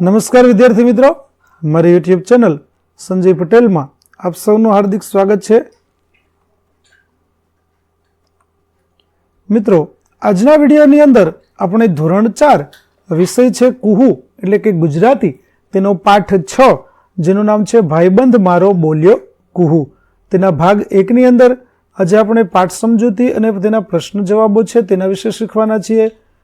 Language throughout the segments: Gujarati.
નમસ્કાર વિદ્યાર્થી મિત્રો. મારી યુટ્યુબ ચેનલ સંજય પટેલમાં આપ સૌનું હાર્દિક સ્વાગત છે. મિત્રો, આજના વિડીયોની અંદર આપણે ધોરણ ચાર વિષય છે કુહુ, એટલે કે ગુજરાતી. તેનો પાઠ છ, જેનું નામ છે ભાઈબંધ મારો બોલ્યો કુહુ. તેના ભાગ એકની અંદર આજે આપણે પાઠ સમજૂતી અને તેના પ્રશ્ન જવાબો છે તેના વિશે શીખવાના છીએ.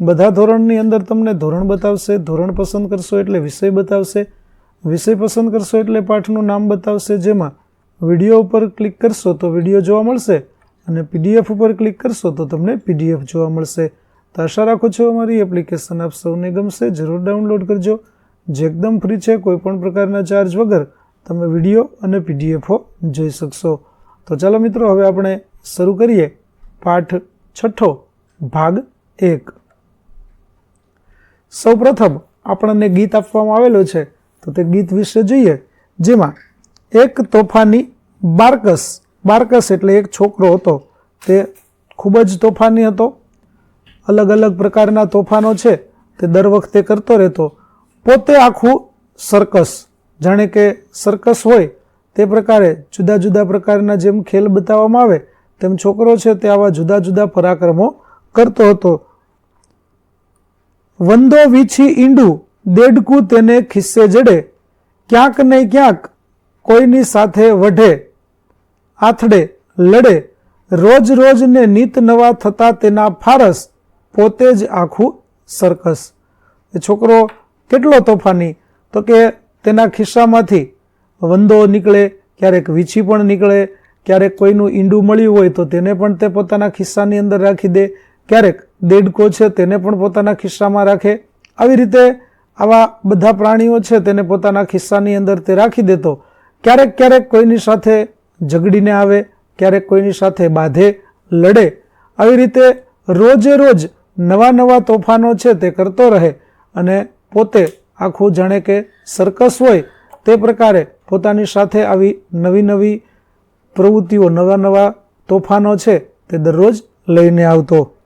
બધા ધોરણની અંદર તમને ધોરણ બતાવશે, ધોરણ પસંદ કરશો એટલે વિષય બતાવશે, વિષય પસંદ કરશો એટલે પાઠનું નામ બતાવશે. જેમાં વીડિયો ઉપર ક્લિક કરશો તો વીડિયો જોવા મળશે અને પીડીએફ ઉપર ક્લિક કરશો તો તમને પીડીએફ જોવા મળશે. તો આશા રાખું છું અમારી એપ્લિકેશન આપ સૌને ગમશે. જરૂર ડાઉનલોડ કરજો. જે એકદમ ફ્રી છે કોઈ પણ પ્રકારના ચાર્જ વગર તમે વીડિયો અને પીડીએફો જોઈ શકશો. તો ચાલો મિત્રો, હવે આપણે શરૂ કરીએ. પાઠ છઠ્ઠો, ભાગ એક. સૌપ્રથમ આપણને ગીત આપવામાં આવેલું છે, તો તે ગીત વિશે જોઈએ, જેમાં એક તોફાની બારકસ બારકસ એટલે એક છોકરો હતો, તે ખૂબ જ તોફાની હતો, અલગ અલગ પ્રકારના તોફાનો છે, તે દર વખતે કરતો રહેતો. પોતે આખું સર્કસ જાણે કે સર્કસ હોય, તે પ્રકારે જુદા જુદા પ્રકારના જેમ ખેલ બતાવવામાં આવે, તેમ છોકરો છે તે આવા જુદા જુદા પરાક્રમો કરતો હતો. વંદો વીછી ઈંડું દેડકું તેને ખિસ્સે જડે. ક્યાંક ને ક્યાંક કોઈની સાથે વઢે, આથડે, લડે. રોજ રોજ ને નીત નવા થતા તેના ફારસ પોતે જ આખું સર્કસ. છોકરો કેટલો તોફાની? તો કે તેના ખિસ્સામાંથી વંદો નીકળે, ક્યારેક વીછી પણ નીકળે, ક્યારેક કોઈનું ઈંડું મળ્યું હોય તો તેને પણ તે પોતાના ખિસ્સાની અંદર રાખી દે, ક્યારેક દેડકો છે તેને પણ પોતાના ખિસ્સામાં રાખે. આવી રીતે આવા બધા પ્રાણીઓ છે તેને પોતાના ખિસ્સાની અંદર તે રાખી દેતો. ક્યારેક ક્યારેક કોઈની સાથે ઝઘડીને આવે, ક્યારેક કોઈની સાથે બાંધે, લડે. આવી રીતે રોજે રોજ નવા નવા તોફાનો છે તે કરતો રહે અને પોતે આખું જાણે કે સર્કસ હોય તે પ્રકારે પોતાની સાથે આવી નવી નવી પ્રવૃત્તિઓ, નવા નવા તોફાનો છે તે દરરોજ લઈને આવતો.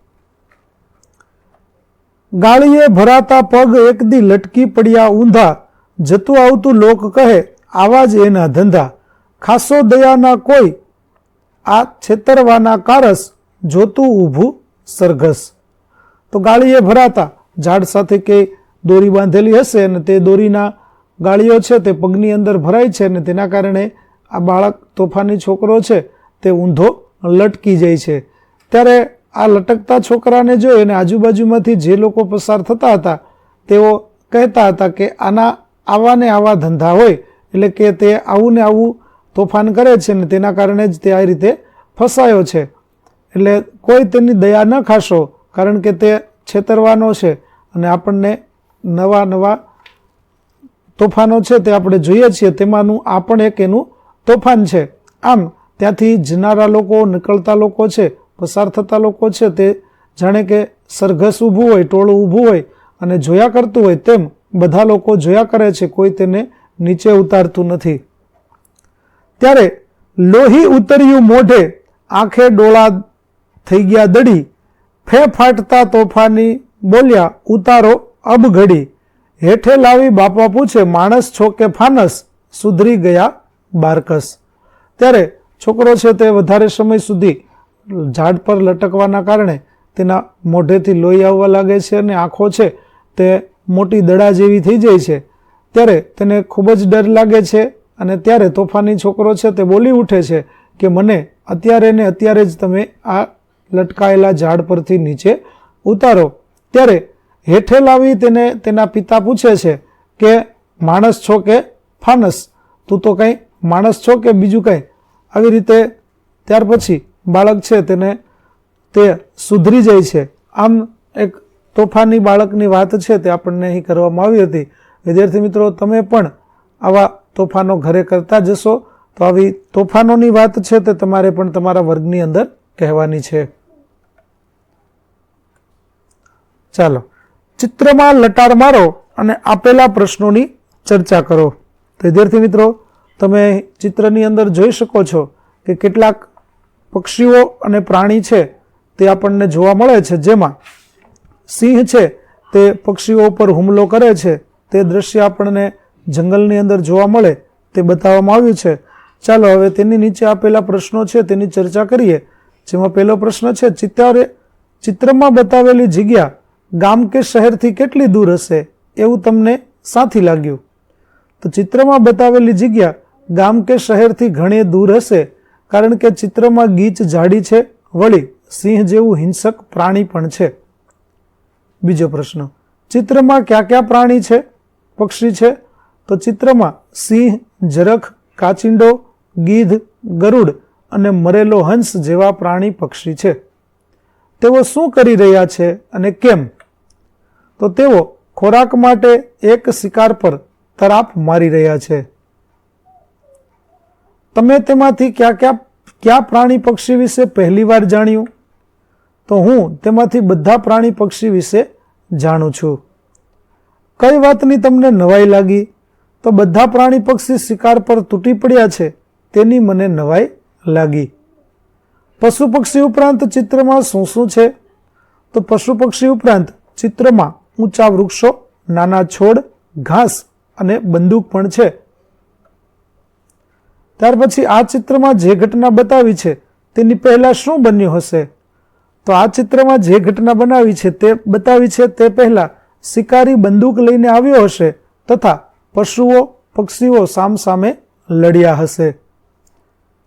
ગાળીએ ભરાતા પગ એકદી લટકી પડ્યા ઊંધા. જતું આવતું લોક કહે, આવા જ એના ધંધા. ખાસો દયાના કોઈ. આ છેતરવાના કારસ જોતું ઊભું સરઘસ. તો ગાળીએ ભરાતા. ઝાડ સાથે કે દોરી બાંધેલી હશે અને તે દોરીના ગાળીઓ છે તે પગની અંદર ભરાય છે અને તેના કારણે આ બાળક, તોફાની છોકરો છે તે ઊંધો લટકી જાય છે. ત્યારે આ લટકતા છોકરાને જોઈ અને આજુબાજુમાંથી જે લોકો પસાર થતા હતા, તેઓ કહેતા હતા કે આના આવા ને આવા ધંધા હોય, એટલે કે તે આવું ને આવું તોફાન કરે છે ને તેના કારણે જ તે આ રીતે ફસાયો છે. એટલે કોઈ તેની દયા ન ખાશો, કારણ કે તે છેતરવાનો છે અને આપણને નવા નવા તોફાનો છે તે આપણે જોઈએ છીએ, તેમાંનું આ પણ એક એનું તોફાન છે. આમ, ત્યાંથી જનારા લોકો, નીકળતા લોકો છે પસાર થતા લોકો છે તે જાણે કે સરઘસ ઊભું હોય, ટોળું ઊભું હોય અને જોયા કરતું હોય તેમ બધા લોકો જોયા કરે છે, કોઈ તેને નીચે ઉતારતું નથી. ત્યારે લોહી ઉતર્યું મોઢે આંખે ડોળા થઈ ગયા દડી ફે ફાટતા તોફાની બોલ્યા, ઉતારો, અબ ઘડી. હેઠે લાવી બાપા પૂછે, માણસ છો કે ફાનસ? સુધરી ગયા બારકસ. ત્યારે છોકરો છે તે વધારે સમય સુધી ઝાડ પર લટકવાના કારણે તેના મોઢેથી લોહી આવવા લાગે છે અને આંખો છે તે મોટી દડા જેવી થઈ જાય છે. ત્યારે તેને ખૂબ જ ડર લાગે છે અને ત્યારે તોફાની છોકરો છે તે બોલી ઉઠે છે કે મને અત્યારે ને અત્યારે જ તમે આ લટકાયેલા ઝાડ પરથી નીચે ઉતારો. ત્યારે હેઠે લાવી તેને તેના પિતા પૂછે છે કે માણસ છો કે ફાનસ? તું તો કંઈ માણસ છો કે બીજું કંઈ? આવી રીતે ત્યાર પછી બાળક છે તેને તે સુધરી જાય છે. આમ એક તોફાની બાળકની વાત છે તે આપણને અહીં કરવામાં આવી હતી. વિદ્યાર્થી મિત્રો, તમે પણ આવા તોફાનો ઘરે કરતા જશો તો આવી તોફાનોની વાત છે તે તમારે પણ તમારા વર્ગની અંદર કહેવાની છે. ચાલો, ચિત્રમાં લટાર મારો અને આપેલા પ્રશ્નોની ચર્ચા કરો. વિદ્યાર્થી મિત્રો, તમે ચિત્રની અંદર જોઈ શકો છો કે કેટલાક પક્ષીઓ અને પ્રાણી છે તે આપણને જોવા મળે છે. જેમાં સિંહ છે તે પક્ષીઓ પર હુમલો કરે છે. તે દ્રશ્ય આપણને જંગલની અંદર જોવા મળે તે બતાવવામાં આવ્યું છે. ચાલો હવે તેની નીચે આપેલા પ્રશ્નો છે તેની ચર્ચા કરીએ. જેમાં પહેલો પ્રશ્ન છે, ચિત્તારે ચિત્રમાં બતાવેલી જગ્યા ગામ કે શહેરથી કેટલી દૂર હશે? એવું તમને સાથી લાગ્યું? તો ચિત્રમાં બતાવેલી જગ્યા ગામ કે શહેરથી ઘણી દૂર હશે? કારણ કે ચિત્રમાં ગીચ જાડી છે. વળી, સિંહ જેવું હિંસક પ્રાણી પણ છે. બીજો પ્રશ્ન, ચિત્રમાં કયા કયા પ્રાણી છે? પક્ષી છે? તો ચિત્રમાં સિંહ, જરખ, કાચિંડો, ગીધ, ગરુડ અને મરેલો હંસ જેવા પ્રાણી પક્ષી છે. તેઓ શું કરી રહ્યા છે અને કેમ? તો તેઓ ખોરાક માટે એક શિકાર પર તરાપ મારી રહ્યા છે. તમે તેમાંથી ક્યાં ક્યાં કયા પ્રાણી પક્ષી વિશે પહેલી વાર જાણ્યું? તો હું તેમાંથી બધા પ્રાણી પક્ષી વિશે જાણું છું. કઈ વાતની તમને નવાઈ લાગી? તો બધા પ્રાણી પક્ષી શિકાર પર તૂટી પડ્યા છે, તેની મને નવાઈ લાગી. પશુ પક્ષી ઉપરાંત ચિત્રમાં શું શું છે? તો પશુ પક્ષી ઉપરાંત ચિત્રમાં ઊંચા વૃક્ષો, નાના છોડ, ઘાસ અને બંદૂક પણ છે. ત્યાર પછી આ ચિત્રમાં જે ઘટના બતાવી છે, તેની પહેલાં શું બન્યું હશે? તો આ ચિત્રમાં જે ઘટના બનાવી છે, તે બતાવી છે, તે પહેલાં શિકારી બંદૂક લઈને આવ્યો હશે તથા પશુઓ, પક્ષીઓ સામસામે લડ્યા હશે.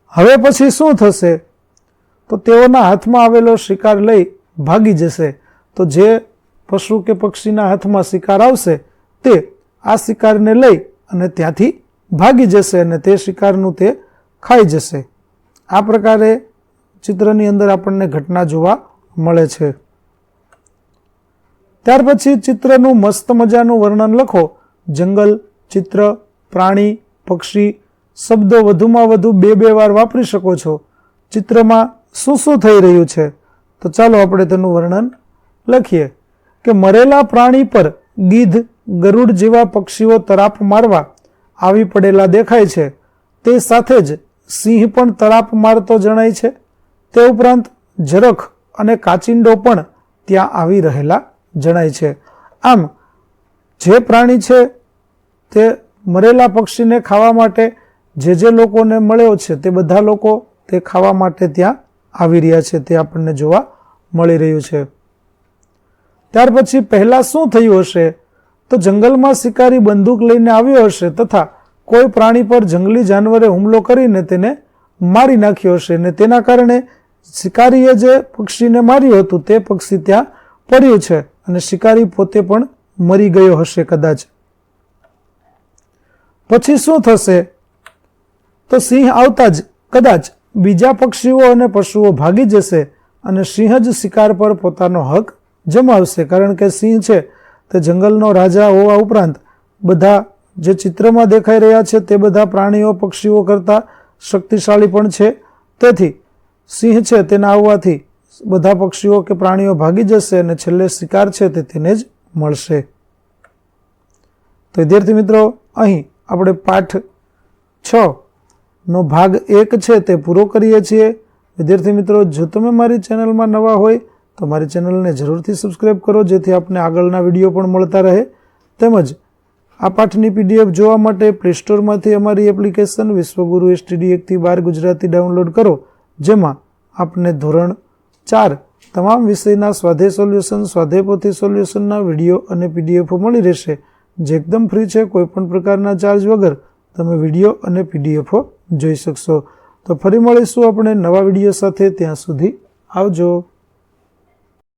હવે પછી શું થશે? તો તેઓના હાથમાં આવેલો શિકાર લઈ ભાગી જશે. તો જે પશુ કે પક્ષીના હાથમાં શિકાર આવશે, તે આ શિકારને લઈ અને ત્યાંથી ભાગી જશે અને તે શિકારનું તે ખાઈ જશે. આ પ્રકારે ચિત્રની અંદર આપણને ઘટના જોવા મળે છે. ત્યાર પછી ચિત્રનું મસ્ત મજાનું વર્ણન લખો. જંગલ, ચિત્ર, પ્રાણી, પક્ષી, શબ્દો વધુમાં વધુ બે બે વાર વાપરી શકો છો. ચિત્રમાં શું શું થઈ રહ્યું છે? તો ચાલો આપણે તેનું વર્ણન લખીએ. કે મરેલા પ્રાણી પર ગીધ, ગરુડ જેવા પક્ષીઓ તરાપ મારવા આવી પડેલા દેખાય છે. તે સાથે જ સિંહ પણ તરાપ મારતો જણાય છે. તે ઉપરાંત જરખ અને કાચિંડો પણ ત્યાં આવી રહેલા જણાય છે. આમ, જે પ્રાણી છે તે મરેલા પક્ષીને ખાવા માટે જે જે લોકોને મળ્યો છે તે બધા લોકો તે ખાવા માટે ત્યાં આવી રહ્યા છે તે આપણને જોવા મળી રહ્યું છે. ત્યાર પછી પહેલાં શું થયું હશે? તો જંગલમાં શિકારી બંદૂક લઈને આવ્યો હશે તથા કોઈ પ્રાણી પર જંગલી જાનવરે હુમલો કરીને તેને મારી નાખ્યો હશે ને તેના કારણે શિકારીએ જે પક્ષીને માર્યું હતું તે પક્ષી ત્યાં પડ્યું છે અને શિકારી પોતે પણ મરી ગયો હશે કદાચ. પછી શું થશે? તો સિંહ આવતા જ કદાચ બીજા પક્ષીઓ અને પશુઓ ભાગી જશે અને સિંહ જ શિકાર પર પોતાનો હક જમાવશે કારણ કે સિંહ છે તે જંગલનો રાજા હોવા ઉપરાંત બધા જે ચિત્રમાં દેખાઈ રહ્યા છે તે બધા પ્રાણીઓ, પક્ષીઓ કરતાં શક્તિશાળી પણ છે. તેથી સિંહ છે તેના આવવાથી બધા પક્ષીઓ કે પ્રાણીઓ ભાગી જશે અને છેલ્લે શિકાર છે તે તેને જ મળશે. તો વિદ્યાર્થી મિત્રો, અહીં આપણે પાઠ છ નો ભાગ એક છે તે પૂરો કરીએ છીએ. વિદ્યાર્થી મિત્રો, જો તમે મારી ચેનલમાં નવા હોય તો મારી ચેનલને જરૂરથી સબસ્ક્રાઈબ કરો, જેથી આપને આગળના વીડિયો પણ મળતા રહે. તેમજ, આ પાઠની પીડીએફ જોવા માટે પ્લે સ્ટોરમાંથી અમારી એપ્લિકેશન વિશ્વગુરુ એસટીડી એકથી બાર ગુજરાતી ડાઉનલોડ કરો, જેમાં આપને ધોરણ ચાર તમામ વિષયના સ્વાધ્યાય સોલ્યુશન સ્વાધ્યાય પોથી સોલ્યુશનના વીડિયો અને પીડીએફો મળી રહેશે. જે એકદમ ફ્રી છે, કોઈપણ પ્રકારના ચાર્જ વગર તમે વીડિયો અને પીડીએફો જોઈ શકશો. તો ફરી મળીશું આપણે નવા વીડિયો સાથે, ત્યાં સુધી આવજો.